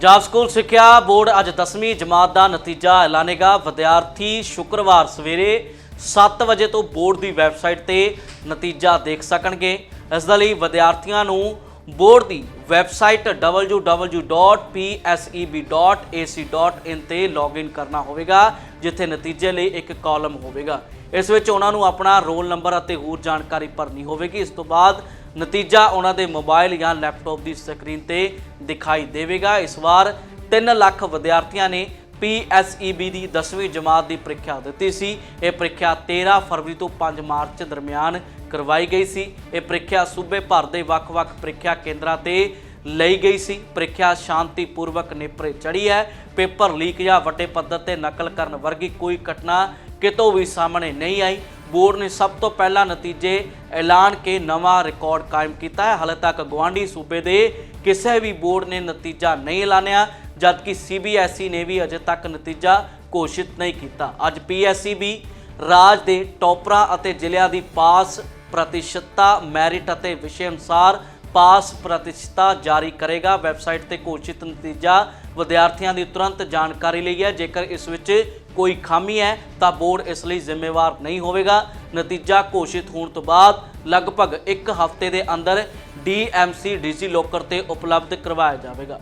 Punjab school ਸਿੱਖਿਆ board ਅੱਜ 10ਵੀਂ ਜਮਾਤ ਦਾ ਨਤੀਜਾ ਐਲਾਨੇਗਾ। ਵਿਦਿਆਰਥੀ ਸ਼ੁੱਕਰਵਾਰ ਸਵੇਰੇ 7 ਵਜੇ ਤੋਂ ਬੋਰਡ ਦੀ ਵੈਬਸਾਈਟ ਤੇ ਨਤੀਜਾ ਦੇਖ ਸਕਣਗੇ। ਇਸ ਦੇ ਲਈ ਵਿਦਿਆਰਥੀਆਂ ਨੂੰ ਬੋਰਡ ਦੀ ਵੈਬਸਾਈਟ www.pseb.ac.in ਤੇ ਲੌਗਇਨ ਕਰਨਾ ਹੋਵੇਗਾ, ਜਿੱਥੇ ਨਤੀਜੇ ਲਈ ਇੱਕ ਕਾਲਮ ਹੋਵੇਗਾ। ਇਸ ਵਿੱਚ ਉਹਨਾਂ ਨੂੰ ਆਪਣਾ ਰੋਲ ਨੰਬਰ ਅਤੇ ਹੋਰ ਜਾਣਕਾਰੀ ਭਰਨੀ ਹੋਵੇਗੀ। ਇਸ ਤੋਂ ਬਾਅਦ ਨਤੀਜਾ ਉਹਨਾਂ ਦੇ ਮੋਬਾਈਲ ਜਾਂ ਲੈਪਟਾਪ ਦੀ ਸਕਰੀਨ ਤੇ ਦਿਖਾਈ ਦੇਵੇਗਾ। ਇਸ ਵਾਰ 3 ਲੱਖ ਵਿਦਿਆਰਥੀਆਂ ਨੇ PSEB ਦੀ 10ਵੀਂ ਜਮਾਤ ਦੀ ਪ੍ਰੀਖਿਆ ਦਿੱਤੀ ਸੀ। ਇਹ ਪ੍ਰੀਖਿਆ 13 ਫਰਵਰੀ ਤੋਂ 5 ਮਾਰਚ ਦਰਮਿਆਨ ਕਰਵਾਈ ਗਈ ਸੀ। ਇਹ ਪ੍ਰੀਖਿਆ ਸੂਬੇ ਭਰ ਦੇ ਵੱਖ-ਵੱਖ ਪ੍ਰੀਖਿਆ ਕੇਂਦਰਾਂ ਤੇ ਲਈ ਗਈ ਸੀ। ਪ੍ਰੀਖਿਆ ਸ਼ਾਂਤੀਪੂਰਵਕ ਨੇਪਰੇ ਚੜੀ ਹੈ। ਪੇਪਰ ਲੀਕ ਜਾਂ ਵੱਡੇ ਪੱਧਰ ਤੇ ਨਕਲ ਕਰਨ ਵਰਗੀ ਕੋਈ ਘਟਨਾ ਕਿਤੋਂ ਵੀ ਸਾਹਮਣੇ ਨਹੀਂ ਆਈ। ਬੋਰਡ ਨੇ ਸਭ ਤੋਂ ਪਹਿਲਾਂ ਨਤੀਜੇ ਐਲਾਨ ਕੇ ਨਵਾਂ ਰਿਕਾਰਡ ਕਾਇਮ ਕੀਤਾ ਹੈ। ਹਾਲੇ ਤੱਕ ਗਵਾਂਢੀ ਸੂਬੇ ਦੇ ਕਿਸੇ ਵੀ ਬੋਰਡ ਨੇ ਨਤੀਜਾ ਨਹੀਂ ਐਲਾਨਿਆ, ਜਦਕਿ ਸੀਬੀਐਸਈ ਨੇ ਵੀ ਅਜੇ ਤੱਕ ਨਤੀਜਾ ਘੋਸ਼ਿਤ ਨਹੀਂ ਕੀਤਾ। ਅੱਜ ਪੀਐਸਸੀਬੀ ਰਾਜ ਦੇ ਟੌਪਰਾਂ ਅਤੇ ਜ਼ਿਲ੍ਹਿਆਂ ਦੀ ਪਾਸ ਪ੍ਰਤੀਸ਼ਤਤਾ, ਮੈਰਿਟ ਅਤੇ ਵਿਸ਼ੇ ਅਨੁਸਾਰ ਪਾਸ ਪ੍ਰਤੀਸ਼ਤਾ ਜਾਰੀ ਕਰੇਗਾ। ਵੈਬਸਾਈਟ ਤੇ ਘੋਸ਼ਿਤ ਨਤੀਜਾ ਵਿਦਿਆਰਥੀਆਂ ਦੀ ਤੁਰੰਤ ਜਾਣਕਾਰੀ ਲਈ ਹੈ। ਜੇਕਰ ਇਸ ਵਿੱਚ ਕੋਈ ਖਾਮੀ ਹੈ, ਤਾਂ ਬੋਰਡ ਇਸ ਲਈ ਜ਼ਿੰਮੇਵਾਰ ਨਹੀਂ ਹੋਵੇਗਾ। ਨਤੀਜਾ ਘੋਸ਼ਿਤ ਹੋਣ ਤੋਂ ਬਾਅਦ ਲਗਭਗ 1 ਹਫ਼ਤੇ ਦੇ ਅੰਦਰ ਡੀਐਮਸੀ ਡਿਜੀ ਲੋਕਰ ਤੇ ਉਪਲਬਧ ਕਰਵਾਇਆ ਜਾਵੇਗਾ।